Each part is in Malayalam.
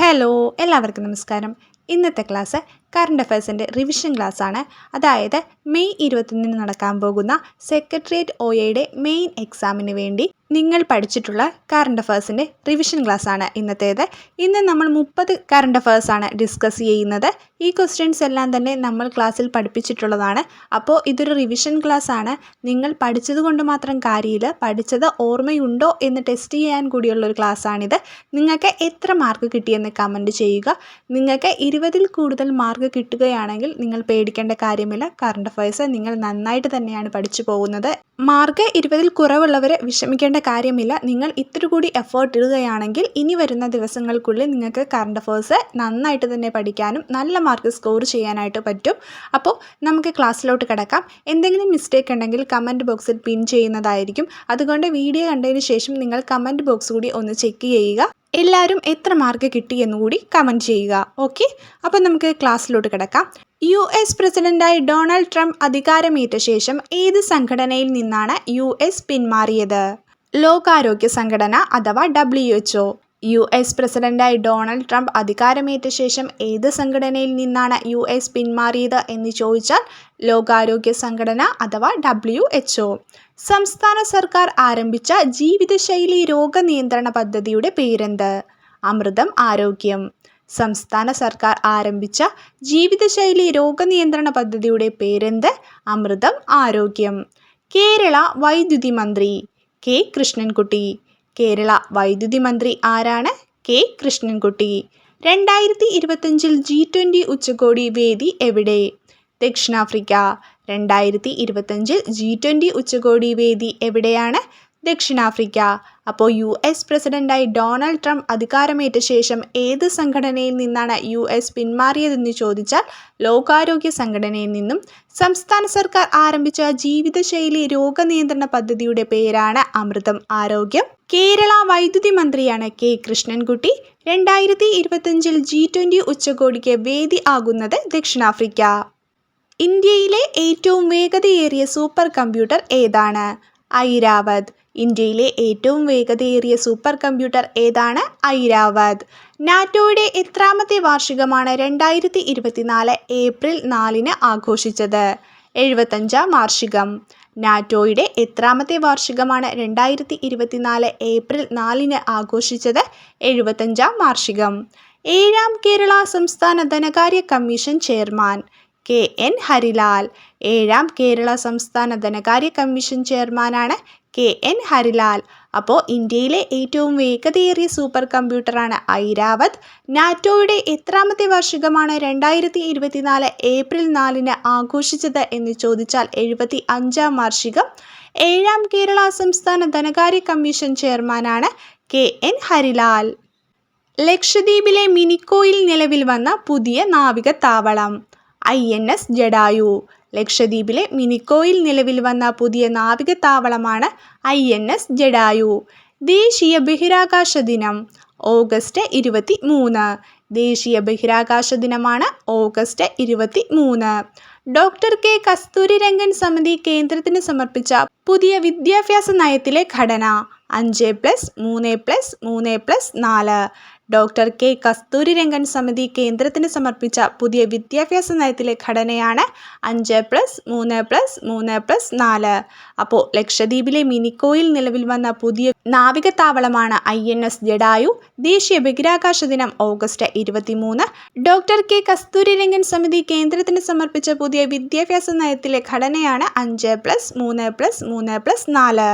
ഹലോ എല്ലാവർക്കും നമസ്കാരം. ഇന്നത്തെ ക്ലാസ് കറണ്ട് അഫയേഴ്സിന്റെ റിവിഷൻ ക്ലാസ് ആണ്. അതായത് മെയ് ഇരുപത്തൊന്നിന് നടക്കാൻ പോകുന്ന സെക്രട്ടേറിയറ്റ് ഒ എയുടെ മെയിൻ എക്സാമിന് വേണ്ടി നിങ്ങൾ പഠിച്ചിട്ടുള്ള കറണ്ട് അഫയേഴ്സിന്റെ റിവിഷൻ ക്ലാസ് ആണ് ഇന്നത്തേത്. ഇന്ന് നമ്മൾ മുപ്പത് കറണ്ട് അഫയേഴ്സ് ആണ് ഡിസ്കസ് ചെയ്യുന്നത്. ഈ ക്വസ്റ്റ്യൻസ് എല്ലാം തന്നെ നമ്മൾ ക്ലാസ്സിൽ പഠിപ്പിച്ചിട്ടുള്ളതാണ്. അപ്പോൾ ഇതൊരു റിവിഷൻ ക്ലാസ് ആണ്. നിങ്ങൾ പഠിച്ചത് കൊണ്ട് മാത്രം കാര്യമില്ല പഠിച്ചത് ഓർമ്മയുണ്ടോ എന്ന് ടെസ്റ്റ് ചെയ്യാൻ കൂടിയുള്ള ഒരു ക്ലാസ് ആണിത്. നിങ്ങൾക്ക് എത്ര മാർക്ക് കിട്ടിയെന്ന് കമന്റ് ചെയ്യുക. നിങ്ങൾക്ക് ഇരുപതിൽ കൂടുതൽ മാർക്ക് കിട്ടുകയാണെങ്കിൽ നിങ്ങൾ പേടിക്കേണ്ട കാര്യമില്ല. കറണ്ട് അഫയേഴ്സ് നിങ്ങൾ നന്നായിട്ട് തന്നെയാണ് പഠിച്ചു പോകുന്നത്. മാർക്ക് ഇരുപതിൽ കുറവുള്ളവരെ വിഷമിക്കേണ്ട കാര്യമില്ല. നിങ്ങൾ ഇത്തിരി കൂടി എഫേർട്ട് ഇടുകയാണെങ്കിൽ ഇനി വരുന്ന ദിവസങ്ങൾക്കുള്ളിൽ നിങ്ങൾക്ക് കറണ്ട് അഫയേഴ്സ് നന്നായിട്ട് തന്നെ പഠിക്കാനും നല്ല മാർക്ക് സ്കോർ ചെയ്യാനായിട്ട് പറ്റും. അപ്പോൾ നമുക്ക് ക്ലാസ്സിലോട്ട് കിടക്കാം. എന്തെങ്കിലും മിസ്റ്റേക്ക് ഉണ്ടെങ്കിൽ കമന്റ് ബോക്സിൽ പിൻ ചെയ്യുന്നതായിരിക്കും. അതുകൊണ്ട് വീഡിയോ കണ്ടതിന് ശേഷം നിങ്ങൾ കമന്റ് ബോക്സ് കൂടി ഒന്ന് ചെക്ക് ചെയ്യുക. എല്ലാവരും എത്ര മാർക്ക് കിട്ടി എന്നുകൂടി കമന്റ് ചെയ്യുക ഓക്കെ അപ്പോൾ നമുക്ക് ക്ലാസ്സിലോട്ട് കിടക്കാം. യു എസ് പ്രസിഡന്റായി ഡൊണാൾഡ് ട്രംപ് അധികാരമേറ്റ ശേഷം ഏത് സംഘടനയിൽ നിന്നാണ് യു എസ് പിന്മാറിയത്? ലോകാരോഗ്യ സംഘടന അഥവാ ഡബ്ല്യു എച്ച് യു എസ് പ്രസിഡന്റായി ഡൊണാൾഡ് ട്രംപ് അധികാരമേറ്റ ശേഷം ഏത് സംഘടനയിൽ നിന്നാണ് യു എസ് പിന്മാറിയത് എന്ന് ചോദിച്ചാൽ ലോകാരോഗ്യ സംഘടന അഥവാ ഡബ്ല്യു എച്ച് സംസ്ഥാന സർക്കാർ ആരംഭിച്ച ജീവിതശൈലി രോഗനിയന്ത്രണ പദ്ധതിയുടെ പേരെന്ത്? അമൃതം ആരോഗ്യം. സംസ്ഥാന സർക്കാർ ആരംഭിച്ച ജീവിതശൈലി രോഗനിയന്ത്രണ പദ്ധതിയുടെ പേരെന്ത്? അമൃതം ആരോഗ്യം. കേരള വൈദ്യുതി മന്ത്രി കെ കൃഷ്ണൻകുട്ടി. കേരള വൈദ്യുതി മന്ത്രി ആരാണ്? കെ. കൃഷ്ണൻകുട്ടി. രണ്ടായിരത്തി ഇരുപത്തഞ്ചിൽ ജി ട്വന്റി ഉച്ചകോടി വേദി എവിടെ? ദക്ഷിണാഫ്രിക്ക. രണ്ടായിരത്തി ഇരുപത്തഞ്ചിൽ ജി ട്വന്റി ഉച്ചകോടി വേദി എവിടെയാണ്? ദക്ഷിണാഫ്രിക്ക. അപ്പോൾ യു എസ് പ്രസിഡന്റായി ഡൊണാൾഡ് ട്രംപ് അധികാരമേറ്റ ശേഷം ഏത് സംഘടനയിൽ നിന്നാണ് യു എസ് പിന്മാറിയതെന്ന് ചോദിച്ചാൽ ലോകാരോഗ്യ സംഘടനയിൽ നിന്നും സംസ്ഥാന സർക്കാർ ആരംഭിച്ച ജീവിതശൈലി രോഗനിയന്ത്രണ പദ്ധതിയുടെ പേരാണ് അമൃതം ആരോഗ്യം. കേരള വൈദ്യുതി മന്ത്രിയാണ് കെ കൃഷ്ണൻകുട്ടി. രണ്ടായിരത്തി ഇരുപത്തഞ്ചിൽ ജി ട്വന്റി ഉച്ചകോടിക്ക് വേദി ആകുന്നത് ദക്ഷിണാഫ്രിക്ക. ഇന്ത്യയിലെ ഏറ്റവും വേഗതയേറിയ സൂപ്പർ കമ്പ്യൂട്ടർ ഏതാണ്? ഐരാവത്. ഇന്ത്യയിലെ ഏറ്റവും വേഗതയേറിയ സൂപ്പർ കമ്പ്യൂട്ടർ ഏതാണ്? ഐരാവത്. നാറ്റോയുടെ എത്രാമത്തെ വാർഷികമാണ് രണ്ടായിരത്തി ഇരുപത്തിനാല് ഏപ്രിൽ നാലിന് ആഘോഷിച്ചത്. എഴുപത്തഞ്ചാം വാർഷികം. നാറ്റോയുടെ എത്രാമത്തെ വാർഷികമാണ് രണ്ടായിരത്തി ഇരുപത്തിനാല് ഏപ്രിൽ നാലിന് ആഘോഷിച്ചത് എഴുപത്തഞ്ചാം വാർഷികം. ഏഴാം കേരള സംസ്ഥാന ധനകാര്യ commission chairman K N Harilal ഏഴാം കേരള സംസ്ഥാന ധനകാര്യ കമ്മീഷൻ ചെയർമാനാണ് കെ എൻ ഹരിലാൽ. അപ്പോൾ ഇന്ത്യയിലെ ഏറ്റവും വേഗതയേറിയ സൂപ്പർ കമ്പ്യൂട്ടറാണ് ഐരാവത്. നാറ്റോയുടെ എത്രാമത്തെ വാർഷികമാണ് രണ്ടായിരത്തി ഇരുപത്തിനാല് ഏപ്രിൽ നാലിന് ആഘോഷിച്ചത് എന്ന് ചോദിച്ചാൽ എഴുപത്തി അഞ്ചാം വാർഷികം. ഏഴാം കേരള സംസ്ഥാന ധനകാര്യ കമ്മീഷൻ ചെയർമാനാണ് കെ എൻ ഹരിലാൽ. ലക്ഷദ്വീപിലെ മിനിക്കോയിൽ നിലവിൽ വന്ന പുതിയ നാവിക താവളം ഐ എൻ എസ് ജഡായു. ലക്ഷദ്വീപിലെ മിനിക്കോയിൽ നിലവിൽ വന്ന പുതിയ നാവിക താവളമാണ് ഐ എൻ എസ് ജഡായു. ദേശീയ ബഹിരാകാശ ദിനം ഓഗസ്റ്റ് ഇരുപത്തി മൂന്ന് ദേശീയ ബഹിരാകാശ ദിനമാണ് ഓഗസ്റ്റ് ഇരുപത്തി മൂന്ന് ഡോക്ടർ കെ. കസ്തൂരിരംഗൻ സമിതി കേന്ദ്രത്തിന് സമർപ്പിച്ച പുതിയ വിദ്യാഭ്യാസ നയത്തിലെ ഘടന അഞ്ച് പ്ലസ് മൂന്ന് പ്ലസ് മൂന്ന് പ്ലസ് നാല്. ഡോക്ടർ കെ കസ്തൂരിരംഗൻ സമിതി കേന്ദ്രത്തിന് സമർപ്പിച്ച പുതിയ വിദ്യാഭ്യാസ നയത്തിലെ ഘടനയാണ് അഞ്ച് പ്ലസ് മൂന്ന് പ്ലസ് മൂന്ന് പ്ലസ് നാല്. അപ്പോൾ ലക്ഷദ്വീപിലെ മിനിക്കോയിൽ നിലവിൽ വന്ന പുതിയ നാവിക താവളമാണ് ഐ എൻ എസ് ജഡായു. ദേശീയ ബഹിരാകാശ ദിനം ഓഗസ്റ്റ് ഇരുപത്തിമൂന്ന്. ഡോക്ടർ കെ കസ്തൂരിരംഗൻ സമിതി കേന്ദ്രത്തിന് സമർപ്പിച്ച പുതിയ വിദ്യാഭ്യാസ നയത്തിലെ ഘടനയാണ് അഞ്ച് പ്ലസ് മൂന്ന് പ്ലസ് മൂന്ന് പ്ലസ് നാല്.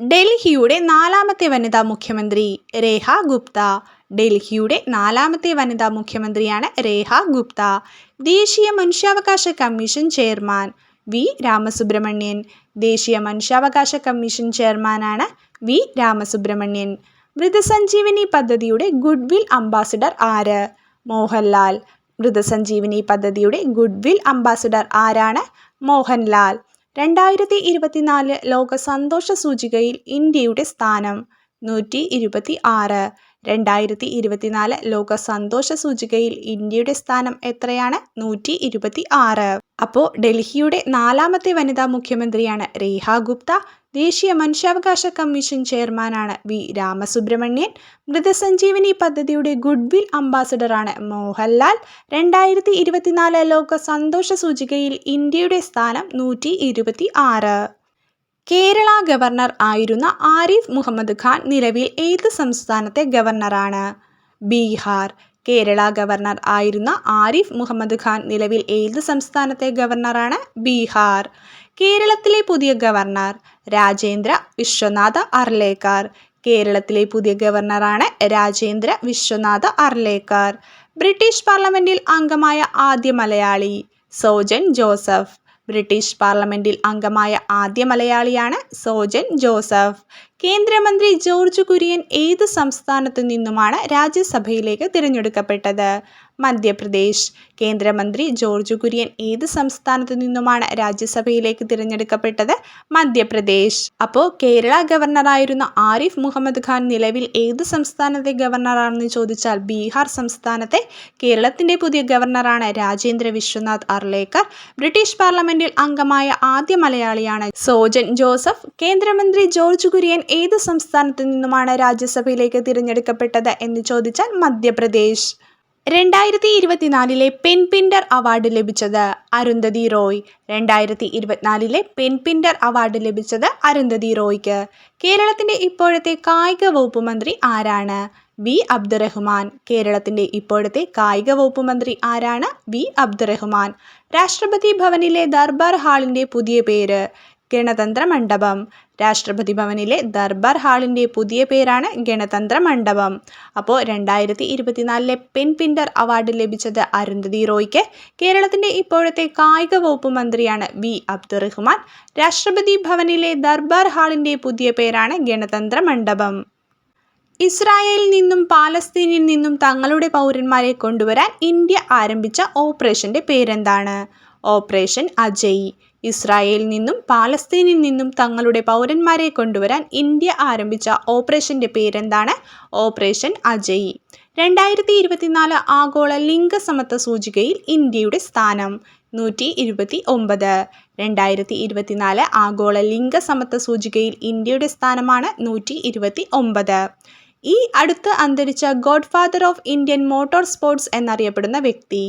ഡൽഹിയുടെ നാലാമത്തെ വനിതാ മുഖ്യമന്ത്രി രേഖ ഗുപ്ത. ഡൽഹിയുടെ നാലാമത്തെ വനിതാ മുഖ്യമന്ത്രിയാണ് രേഖ ഗുപ്ത ദേശീയ മനുഷ്യാവകാശ കമ്മീഷൻ ചെയർമാൻ വി രാമസുബ്രഹ്മണ്യൻ ദേശീയ മനുഷ്യാവകാശ കമ്മീഷൻ ചെയർമാനാണ് വി രാമസുബ്രഹ്മണ്യൻ. മൃതസഞ്ജീവനി പദ്ധതിയുടെ ഗുഡ്വിൽ അംബാസിഡർ ആര്? മോഹൻലാൽ. മൃതസഞ്ജീവനി പദ്ധതിയുടെ ഗുഡ്വിൽ അംബാസിഡർ ആരാണ്? മോഹൻലാൽ. രണ്ടായിരത്തി ഇരുപത്തിനാല് ലോക സന്തോഷ സൂചികയിൽ ഇന്ത്യയുടെ സ്ഥാനം നൂറ്റി ഇരുപത്തി ആറ് രണ്ടായിരത്തി ഇരുപത്തിനാല് ലോക സന്തോഷ സൂചികയിൽ ഇന്ത്യയുടെ സ്ഥാനം എത്രയാണ്? നൂറ്റി ഇരുപത്തി ആറ് അപ്പോൾ ഡൽഹിയുടെ നാലാമത്തെ വനിതാ മുഖ്യമന്ത്രിയാണ് രേഹ ഗുപ്ത. ദേശീയ മനുഷ്യാവകാശ കമ്മീഷൻ ചെയർമാനാണ് വി രാമസുബ്രഹ്മണ്യൻ. മൃതസഞ്ജീവനി പദ്ധതിയുടെ ഗുഡ് ഗുഡ്വിൽ അംബാസഡറാണ് മോഹൻലാൽ. രണ്ടായിരത്തി ഇരുപത്തിനാല് ലോക സന്തോഷ സൂചികയിൽ ഇന്ത്യയുടെ സ്ഥാനം നൂറ്റി ഇരുപത്തി ആറ് കേരള ഗവർണർ ആയിരുന്ന ആരിഫ് മുഹമ്മദ് ഖാൻ നിലവിൽ ഏത് സംസ്ഥാനത്തെ ഗവർണറാണ്? ബീഹാർ. കേരള ഗവർണർ ആയിരുന്ന ആരിഫ് മുഹമ്മദ് ഖാൻ നിലവിൽ ഏത് സംസ്ഥാനത്തെ ഗവർണറാണ്? ബീഹാർ. കേരളത്തിലെ പുതിയ ഗവർണർ രാജേന്ദ്ര വിശ്വനാഥ അർലേക്കർ. കേരളത്തിലെ പുതിയ ഗവർണറാണ് രാജേന്ദ്ര വിശ്വനാഥ അർലേക്കർ. ബ്രിട്ടീഷ് പാർലമെന്റിൽ അംഗമായ ആദ്യ മലയാളി സോജൻ ജോസഫ്. ബ്രിട്ടീഷ് പാർലമെന്റിൽ അംഗമായ ആദ്യ മലയാളിയാണ് സോജൻ ജോസഫ്. കേന്ദ്രമന്ത്രി ജോർജ് കുര്യൻ ഏത് സംസ്ഥാനത്തു നിന്നുമാണ് രാജ്യസഭയിലേക്ക് തിരഞ്ഞെടുക്കപ്പെട്ടത്? മധ്യപ്രദേശ്. കേന്ദ്രമന്ത്രി ജോർജ് കുര്യൻ ഏത് സംസ്ഥാനത്തു നിന്നുമാണ് രാജ്യസഭയിലേക്ക് തിരഞ്ഞെടുക്കപ്പെട്ടത്? മധ്യപ്രദേശ്. അപ്പോൾ കേരള ഗവർണറായിരുന്ന ആരിഫ് മുഹമ്മദ് ഖാൻ നിലവിൽ ഏത് സംസ്ഥാനത്തെ ഗവർണറാണെന്ന് ചോദിച്ചാൽ ബീഹാർ സംസ്ഥാനത്തെ കേരളത്തിന്റെ പുതിയ ഗവർണറാണ് രാജേന്ദ്ര വിശ്വനാഥ് അർലേക്കർ. ബ്രിട്ടീഷ് പാർലമെന്റിൽ അംഗമായ ആദ്യ മലയാളിയാണ് സോജൻ ജോസഫ്. കേന്ദ്രമന്ത്രി ജോർജ് കുര്യൻ ഏത് സംസ്ഥാനത്തു നിന്നുമാണ് രാജ്യസഭയിലേക്ക് തിരഞ്ഞെടുക്കപ്പെട്ടത് എന്ന് ചോദിച്ചാൽ മധ്യപ്രദേശ്. രണ്ടായിരത്തി ഇരുപത്തിനാലിലെ പെൻപിൻഡർ അവാർഡ് ലഭിച്ചത് അരുന്ധതി റോയ്. രണ്ടായിരത്തി ഇരുപത്തിനാലിലെ പെൻപിൻഡർ അവാർഡ് ലഭിച്ചത് അരുന്ധതി റോയ്ക്ക്. കേരളത്തിന്റെ ഇപ്പോഴത്തെ കായിക വകുപ്പ് മന്ത്രി ആരാണ്? വി. അബ്ദുറഹ്മാൻ. കേരളത്തിന്റെ ഇപ്പോഴത്തെ കായിക വകുപ്പ് മന്ത്രി ആരാണ്? വി. അബ്ദുറഹ്മാൻ. രാഷ്ട്രപതി ഭവനിലെ ദർബാർ ഹാളിന്റെ പുതിയ പേര് ഗണതന്ത്ര മണ്ഡപം. രാഷ്ട്രപതി ഭവനിലെ ദർബാർ ഹാളിന്റെ പുതിയ പേരാണ് ഗണതന്ത്ര മണ്ഡപം. അപ്പോൾ രണ്ടായിരത്തി ഇരുപത്തിനാലിലെ പെൻപിൻഡർ അവാർഡ് ലഭിച്ചത് അരുന്ധതി റോയ്ക്ക്. കേരളത്തിന്റെ ഇപ്പോഴത്തെ കായിക വകുപ്പ് മന്ത്രിയാണ് വി അബ്ദുറഹ്മാൻ. രാഷ്ട്രപതി ഭവനിലെ ദർബാർ ഹാളിന്റെ പുതിയ പേരാണ് ഗണതന്ത്ര മണ്ഡപം. ഇസ്രായേലിൽ നിന്നും പാലസ്തീനിൽ നിന്നും തങ്ങളുടെ പൗരന്മാരെ കൊണ്ടുവരാൻ ഇന്ത്യ ആരംഭിച്ച ഓപ്പറേഷന്റെ പേരെന്താണ്? ഓപ്പറേഷൻ അജയ്. ഇസ്രായേലിൽ നിന്നും പാലസ്തീനിൽ നിന്നും തങ്ങളുടെ പൗരന്മാരെ കൊണ്ടുവരാൻ ഇന്ത്യ ആരംഭിച്ച ഓപ്പറേഷന്റെ പേരെന്താണ്? ഓപ്പറേഷൻ അജയ്. രണ്ടായിരത്തി ഇരുപത്തിനാല് ആഗോള ലിംഗസമത്വ സൂചികയിൽ ഇന്ത്യയുടെ സ്ഥാനം. നൂറ്റി ഇരുപത്തി ഒമ്പത് രണ്ടായിരത്തി ഇരുപത്തിനാല് ആഗോള ലിംഗസമത്വ സൂചികയിൽ ഇന്ത്യയുടെ സ്ഥാനമാണ് നൂറ്റി ഇരുപത്തി ഒമ്പത് ഈ അടുത്ത് അന്തരിച്ച godfather of Indian motor sports എന്നറിയപ്പെടുന്ന വ്യക്തി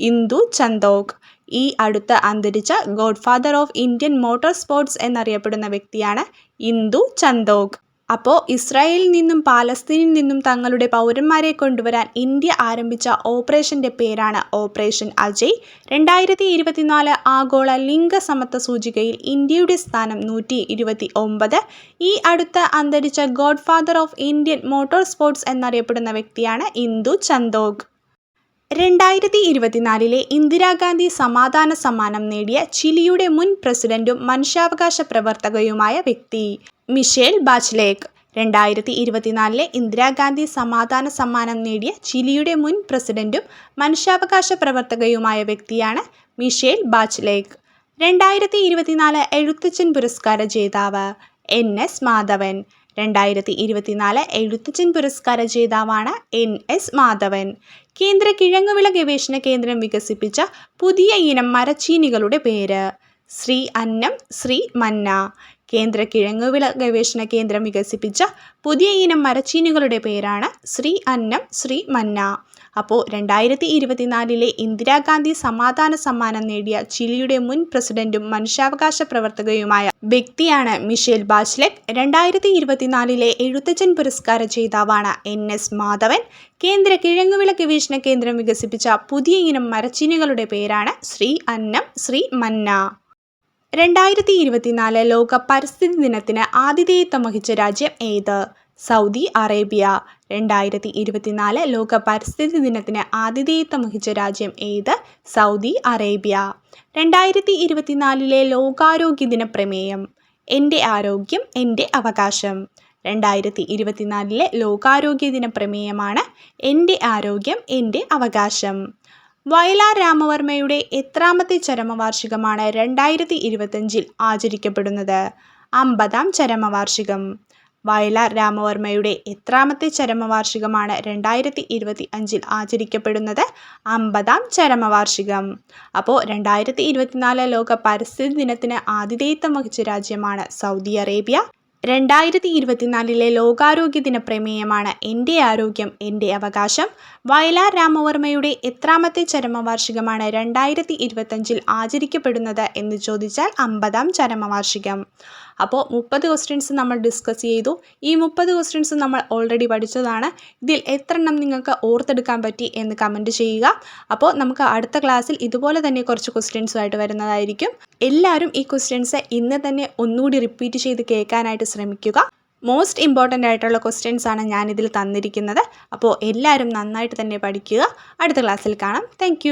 ഇന്ദു ചന്തോക് ഈ അടുത്ത് അന്തരിച്ച godfather of Indian motor sports എന്നറിയപ്പെടുന്ന വ്യക്തിയാണ് ഇന്ദു ചന്ദോഗ്. അപ്പോൾ ഇസ്രായേലിൽ നിന്നും പാലസ്തീനിൽ നിന്നും തങ്ങളുടെ പൗരന്മാരെ കൊണ്ടുവരാൻ ഇന്ത്യ ആരംഭിച്ച ഓപ്പറേഷന്റെ പേരാണ് ഓപ്പറേഷൻ അജയ്. രണ്ടായിരത്തി ഇരുപത്തിനാല് ആഗോള ലിംഗ സമത്വ സൂചികയിൽ ഇന്ത്യയുടെ സ്ഥാനം നൂറ്റി ഇരുപത്തി ഒമ്പത് ഈ അടുത്ത് അന്തരിച്ച godfather of Indian motor sports എന്നറിയപ്പെടുന്ന വ്യക്തിയാണ് ഇന്ദു ചന്തോക് രണ്ടായിരത്തി ഇരുപത്തിനാലിലെ ഇന്ദിരാഗാന്ധി സമാധാന സമ്മാനം നേടിയ ചിലിയുടെ മുൻ പ്രസിഡന്റും മനുഷ്യാവകാശ പ്രവർത്തകയുമായ വ്യക്തി മിഷേൽ ബാച്ലേക്ക് രണ്ടായിരത്തി ഇരുപത്തിനാലിലെ ഇന്ദിരാഗാന്ധി സമാധാന സമ്മാനം നേടിയ ചിലിയുടെ മുൻ പ്രസിഡന്റും മനുഷ്യാവകാശ പ്രവർത്തകയുമായ വ്യക്തിയാണ് മിഷേൽ ബാച്ലേക്ക് രണ്ടായിരത്തി ഇരുപത്തിനാല് എഴുത്തച്ഛൻ പുരസ്കാര ജേതാവ് എൻ എസ് മാധവൻ. രണ്ടായിരത്തി ഇരുപത്തിനാല് എഴുത്തച്ഛൻ പുരസ്കാര ജേതാവാണ് എൻ എസ് മാധവൻ. കേന്ദ്ര കിഴങ്ങുവിള ഗവേഷണ കേന്ദ്രം വികസിപ്പിച്ച പുതിയ ഇനം മരച്ചീനികളുടെ പേര്. ശ്രീ അന്നം ശ്രീ മന്ന. കേന്ദ്ര കിഴങ്ങുവിള ഗവേഷണ കേന്ദ്രം വികസിപ്പിച്ച പുതിയ ഇനം മരച്ചീനികളുടെ പേരാണ് ശ്രീ അന്നം ശ്രീ മന്ന. അപ്പോൾ രണ്ടായിരത്തി ഇരുപത്തിനാലിലെ ഇന്ദിരാഗാന്ധി സമാധാന സമ്മാനം നേടിയ ചിലിയുടെ മുൻ പ്രസിഡന്റും മനുഷ്യാവകാശ പ്രവർത്തകയുമായ വ്യക്തിയാണ് മിഷേൽ ബാച്ലെക് രണ്ടായിരത്തി ഇരുപത്തിനാലിലെ എഴുത്തച്ഛൻ പുരസ്കാര ജേതാവാണ് എൻ എസ് മാധവൻ. കേന്ദ്ര കിഴങ്ങുവിള ഗവേഷണ കേന്ദ്രം വികസിപ്പിച്ച പുതിയ ഇനം മരച്ചീനികളുടെ പേരാണ് ശ്രീ അന്നം ശ്രീ മന്ന. രണ്ടായിരത്തി ഇരുപത്തിനാല് ലോക പരിസ്ഥിതി ദിനത്തിന് ആതിഥേയത്വം വഹിച്ച രാജ്യം ഏത്? Saudi Arabia. രണ്ടായിരത്തി ഇരുപത്തിനാല് ലോക പരിസ്ഥിതി ദിനത്തിന് ആതിഥേയത്വം വഹിച്ച രാജ്യം ഏത്? Saudi Arabia. രണ്ടായിരത്തി ഇരുപത്തിനാലിലെ ലോകാരോഗ്യ ദിന പ്രമേയം. എന്റെ ആരോഗ്യം എന്റെ അവകാശം. രണ്ടായിരത്തി ഇരുപത്തിനാലിലെ ലോകാരോഗ്യ ദിന പ്രമേയമാണ് എന്റെ ആരോഗ്യം എന്റെ അവകാശം. വയലാർ രാമവർമ്മയുടെ എത്രാമത്തെ ചരമവാർഷികമാണ് രണ്ടായിരത്തി ഇരുപത്തഞ്ചിൽ ആചരിക്കപ്പെടുന്നത്. അമ്പതാം ചരമവാർഷികം. വയലാർ രാമവർമ്മയുടെ എത്രാമത്തെ ചരമവാർഷികമാണ് രണ്ടായിരത്തി ഇരുപത്തി അഞ്ചിൽ ആചരിക്കപ്പെടുന്നത്? അമ്പതാം ചരമവാർഷികം. അപ്പോൾ രണ്ടായിരത്തി ഇരുപത്തിനാല് ലോക പരിസ്ഥിതി ദിനത്തിന് ആതിഥേയത്വം വഹിച്ച രാജ്യമാണ് സൗദി അറേബ്യ. രണ്ടായിരത്തി ഇരുപത്തിനാലിലെ ലോകാരോഗ്യ ദിന പ്രമേയമാണ് എന്റെ ആരോഗ്യം എന്റെ അവകാശം. വയലാർ രാമവർമ്മയുടെ എത്രാമത്തെ ചരമവാർഷികമാണ് രണ്ടായിരത്തി ഇരുപത്തഞ്ചിൽ ആചരിക്കപ്പെടുന്നത് എന്ന് ചോദിച്ചാൽ അമ്പതാം ചരമവാർഷികം. അപ്പോൾ മുപ്പത് ക്വസ്റ്റ്യൻസ് നമ്മൾ ഡിസ്കസ് ചെയ്തു. ഈ മുപ്പത് ക്വസ്റ്റ്യൻസ് നമ്മൾ ഓൾറെഡി പഠിച്ചതാണ്. ഇതിൽ എത്ര എണ്ണം നിങ്ങൾക്ക് ഓർത്തെടുക്കാൻ പറ്റി എന്ന് കമന്റ് ചെയ്യുക. അപ്പോൾ നമുക്ക് അടുത്ത ക്ലാസ്സിൽ ഇതുപോലെ തന്നെ കുറച്ച് ക്വസ്റ്റ്യൻസുമായിട്ട് വരുന്നതായിരിക്കും. എല്ലാവരും ഈ ക്വസ്റ്റ്യൻസ് ഇന്ന് തന്നെ ഒന്നുകൂടി റിപ്പീറ്റ് ചെയ്ത് കേൾക്കാനായിട്ട് ശ്രമിക്കുക. മോസ്റ്റ് ഇമ്പോർട്ടന്റ് ആയിട്ടുള്ള ക്വസ്റ്റ്യൻസ് ആണ് ഞാനിതിൽ തന്നിരിക്കുന്നത്. അപ്പോൾ എല്ലാവരും നന്നായിട്ട് തന്നെ പഠിക്കുക. അടുത്ത ക്ലാസ്സിൽ കാണാം. താങ്ക്